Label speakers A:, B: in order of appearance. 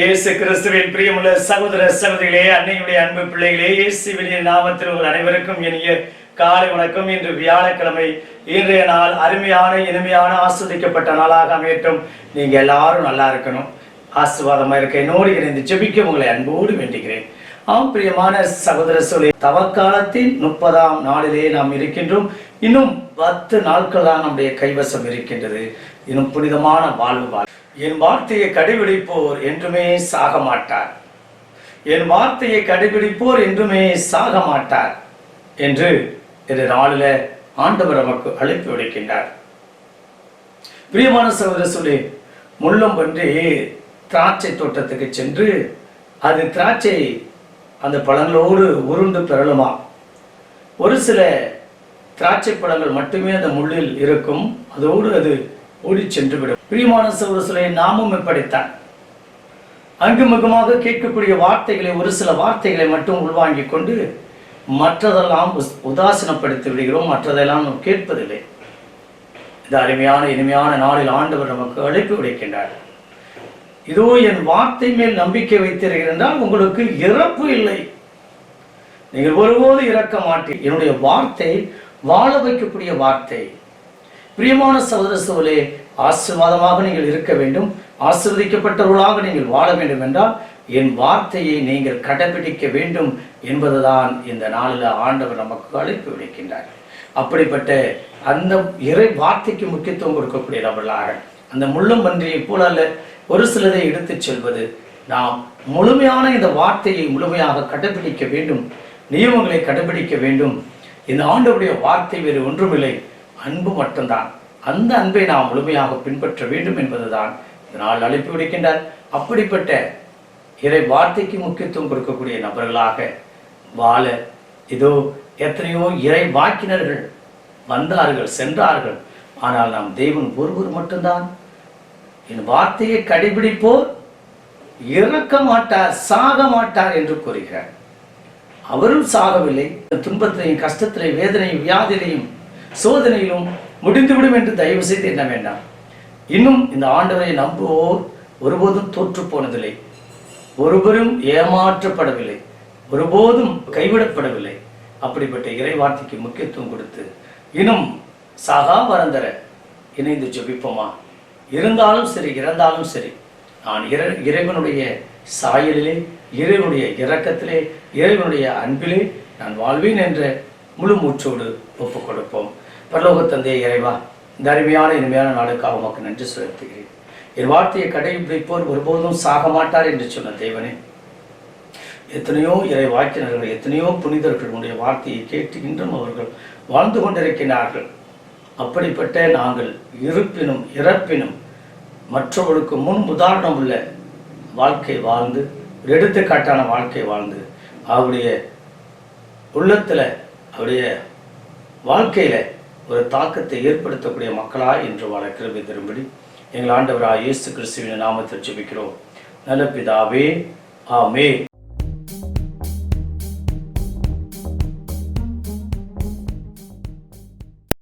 A: இயேசு கிறிஸ்துவின் பிரியமுள்ள சகோதர சகோதரிகளே அன்னையுடைய அன்பு பிள்ளைகளே இயேசுவின் நாமத்தில் உங்கள் அனைவருக்கும் இனிய காலை வணக்கம். இன்று வியாழக்கிழமை இன்றைய நாள் அருமையான இனிமையான ஆஸ்வதிக்கப்பட்ட நாளாக அமையட்டும். நீங்க எல்லாரும் நல்லா இருக்கணும். ஆசிர்வாதமா இருக்க என்னோடு இணைந்து ஜெபிக்க உங்களை அன்போடு வேண்டுகிறேன். ஆம் பிரியமான சகோதர சொல்லி தவக்காலத்தின் முப்பதாம் நாளிலே நாம் இருக்கின்றோம். இன்னும் பத்து நாட்கள் தான் நம்முடைய கைவசம் இருக்கின்றது. இன்னும் புனிதமான வாழ்வு வாழ் என் வார்த்தையை கடைபிடிப்போர் என்றுமே சாக மாட்டார். என் வார்த்தையை கடைபிடிப்போர் என்றுமே சாக மாட்டார் என்று இந்த நாளில் ஆண்டவர் நமக்கு அழைப்பு விடுக்கின்றார். பிரியமான சகோதர சொல்லி முள்ளம் பன்றி திராட்சை தோட்டத்துக்கு சென்று அது திராட்சை அந்த பழங்களோடு உருண்டு பெறலுமா ஒரு சில திராட்சை பழங்கள் மட்டுமே அந்த முள்ளில் இருக்கும் அதோடு அது ஓடி சென்று விடும். பிரியமான சகோதரர்களே நாமும் இப்படித்தான். அங்குமுகமாக கேட்கக்கூடிய வார்த்தைகளை ஒரு சில வார்த்தைகளை மட்டும் உள்வாங்கிக் கொண்டு மற்றதெல்லாம் உஸ்- உதாசீனப்படுத்தி விடுகிறோம். மற்றதெல்லாம் நாம் கேட்பதில்லை. இந்த அருமையான இனிமையான நாளில் ஆண்டவர் நமக்கு அழைப்பு விடுக்கின்றார். இதோ என் வார்த்தை மேல் நம்பிக்கை வைத்திருக்கிறேன் என்றால் உங்களுக்கு இறப்பு இல்லை. நீங்கள் ஒருபோது இறக்க மாட்டீர். என்னுடைய வார்த்தை வாழ வைக்கக்கூடிய வார்த்தை. பிரியமான சகோதர சோலே ஆசீர்வாதமாக நீங்கள் இருக்க வேண்டும். ஆசிர்வதிக்கப்பட்டவர்களாக நீங்கள் வாழ வேண்டும் என்றால் என் வார்த்தையை நீங்கள் கடைபிடிக்க வேண்டும் என்பதுதான் இந்த நாளில் ஆண்டவர் நமக்கு அழைப்பு விடுக்கின்றார். அப்படிப்பட்ட அந்த இறை வார்த்தைக்கு முக்கியத்துவம் கொடுக்கக்கூடிய நபர்களாக அந்த முள்ளும் பன்றியை போல அல்ல ஒரு சிலரை எடுத்துச் செல்வது நாம் முழுமையான இந்த வார்த்தையை முழுமையாக கடைபிடிக்க வேண்டும் நியமங்களை கடைபிடிக்க வேண்டும். இந்த ஆண்டவுடைய வார்த்தை வேறு ஒன்றுமில்லை. அன்பு மட்டும்தான். அந்த அன்பை நாம் முழுமையாக பின்பற்ற வேண்டும் என்பதுதான் இதனால் அழைப்பு விடுக்கின்றார். அப்படிப்பட்ட இறை வார்த்தைக்கு முக்கியத்துவம் கொடுக்கக்கூடிய நபர்களாக வாழ இதோ எத்தனையோ இறை வாக்கினர்கள் வந்தார்கள் சென்றார்கள். ஆனால் நாம் தெய்வம் ஒருவர் மட்டும்தான். என் வார்த்தையை கடைபிடிப்போர் இறக்க மாட்டார் சாக மாட்டார் என்று கூறுகிறார். அவரும் சாகவில்லை. துன்பத்திலையும் கஷ்டத்திலையும் வேதனையும் வியாதிலையும் சோதனையிலும் முடிந்துவிடும் என்று தயவு செய்து எண்ண வேண்டாம். இன்னும் இந்த ஆண்டவரை நம்புவோர் ஒருபோதும் தோற்று போனதில்லை. ஒருவரும் ஏமாற்றப்படவில்லை. ஒருபோதும் கைவிடப்படவில்லை. அப்படிப்பட்ட இறை வார்த்தைக்கு முக்கியத்துவம் கொடுத்து இன்னும் சகா வரந்தர இணைந்து ஜபிப்போமா? இருந்தாலும் சரி இறந்தாலும் சரி. நான் இற இறைவனுடைய சாயலிலே இறைவனுடைய இரக்கத்திலே இறைவனுடைய அன்பிலே நான் வாழ்வேன் என்ற முழு மூச்சோடு ஒப்புக் கொடுப்போம் பரலோக தந்தைய இறைவா இந்த அருமையான இனிமையான நாளுக்காக உமக்கு நன்றி செலுத்துகிறேன். என் வார்த்தையை கடைபிடிப்போர் ஒருபோதும் சாக மாட்டார் என்று சொன்ன தேவனே. எத்தனையோ இறை வாக்கினர்கள் எத்தனையோ புனிதர்களுடைய வார்த்தையை கேட்டு இன்றும் அவர்கள் வாழ்ந்து கொண்டிருக்கிறார்கள். அப்படிப்பட்ட நாங்கள் இருப்பினும் இறப்பினும் மற்றவர்களுக்கு முன் உதாரணம் உள்ள வாழ்க்கை வாழ்ந்து ஒரு எடுத்துக்காட்டான வாழ்க்கை வாழ்ந்து அவருடைய உள்ளத்தில் அவருடைய வாழ்க்கையில் ஒரு தாக்கத்தை ஏற்படுத்தக்கூடிய மக்களாய் என்று வாழ கிருபை தரும்படி எங்கள் ஆண்டவராக இயேசு கிறிஸ்துவின் நாமத்தில் ஜெபிக்கிறோம். நல்ல பிதாவே ஆமே